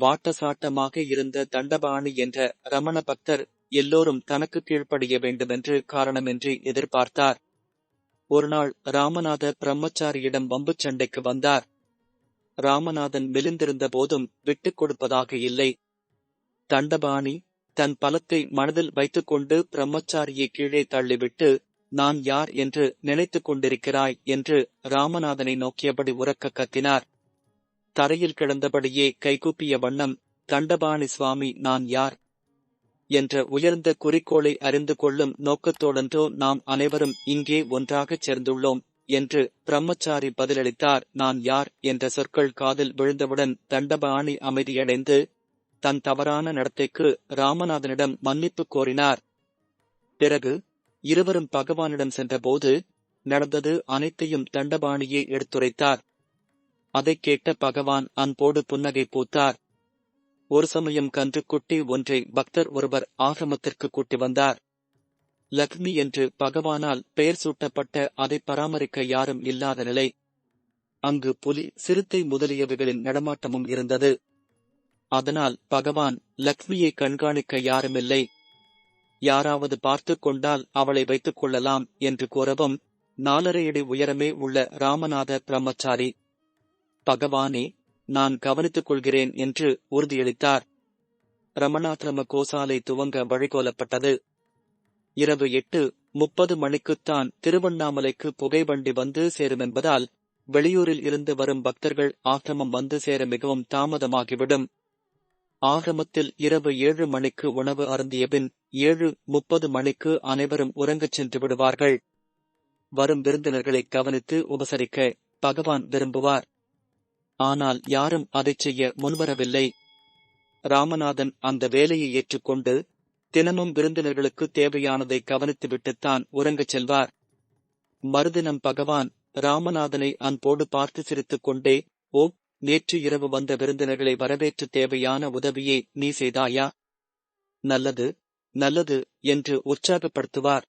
வாட்டசாட்டமாக இருந்த தண்டபாணி என்ற ரமண பக்தர் எல்லோரும் தனக்கு கீழ்ப்படிய வேண்டுமென்று காரணமின்றி எதிர்பார்த்தார். ஒருநாள் ராமநாத பிரம்மச்சாரியிடம் வம்புச் சண்டைக்கு வந்தார். ராமநாதன் மெலிந்திருந்த போதும் விட்டுக் கொடுப்பதாக இல்லை. தண்டபாணி தன் பலத்தை மனதில் வைத்துக்கொண்டு பிரம்மச்சாரியை கீழே தள்ளிவிட்டு நான் யார் என்று நினைத்துக் கொண்டிருக்கிறாய்? என்று ராமநாதனை நோக்கியபடி உறக்க கத்தினார். தரையில் கிடந்தபடியே கைகூப்பிய வண்ணம் தண்டபாணி சுவாமி நான் யார் என்ற உயர்ந்த குறிக்கோளை அறிந்து கொள்ளும் நோக்கத்தோடன்றோ நாம் அனைவரும் இங்கே ஒன்றாகச் சேர்ந்துள்ளோம் என்று பிரம்மச்சாரி பதிலளித்தார். நான் யார் என்ற சொற்கள் காதில் விழுந்தவுடன் தண்டபாணி அமைதியடைந்து தன் தவறான நடத்தைக்கு ராமநாதனிடம் மன்னிப்பு கோரினார். பிறகு இருவரும் பகவானிடம் சென்றபோது நடந்தது அனைத்தையும் தண்டபாணியே எடுத்துரைத்தார். அதைக் கேட்ட பகவான் அன்போடு புன்னகை பூத்தார். ஒரு சமயம் கன்றுக்குட்டி ஒன்றை பக்தர் ஒருவர் ஆசிரமத்திற்கு கூட்டி வந்தார். லக்ஷ்மி என்று பகவானால் பெயர் சூட்டப்பட்ட அதை பராமரிக்க யாரும் இல்லாத நிலை. அங்கு புலி சிறுத்தை முதலியவைகளின் நடமாட்டமும் இருந்தது. அதனால் பகவான் லக்ஷ்மியை கண்காணிக்க யாருமில்லை. யாராவது பார்த்து கொண்டால் அவளை வைத்துக் கொள்ளலாம் என்று கூறவும் நாலரை அடி உயரமே உள்ள ராமநாத பிரம்மச்சாரி பகவானே நான் கவனித்துக் கொள்கிறேன் என்று உறுதியளித்தார். ரமணாசிரம கோசாலை துவங்க வழிகோலப்பட்டது. இரவு எட்டு முப்பது மணிக்குத்தான் திருவண்ணாமலைக்கு புகைவண்டி வந்து சேரும் என்பதால் வெளியூரில் இருந்து வரும் பக்தர்கள் ஆசிரமம் வந்து சேர மிகவும் தாமதமாகிவிடும். ஆசிரமத்தில் இரவு ஏழு மணிக்கு உணவு அருந்திய பின் ஏழு முப்பது மணிக்கு அனைவரும் உறங்கச் சென்று விடுவார்கள். வரும் விருந்தினர்களை கவனித்து உபசரிக்க பகவான் விரும்புவார். ஆனால் யாரும் அதைச் செய்ய முன்வரவில்லை. ராமநாதன் அந்த வேலையை ஏற்றுக்கொண்டு தினமும் விருந்தினர்களுக்கு தேவையானதை கவனித்துவிட்டுத்தான் உறங்கச் செல்வார். மறுதினம் பகவான் ராமநாதனை அன்போடு பார்த்து சிரித்துக் கொண்டே ஓ நேற்று இரவு வந்த விருந்தினர்களை வரவேற்று தேவையான உதவியை நீ செய்தாயா? நல்லது நல்லது என்று உற்சாகப்படுத்துவார்.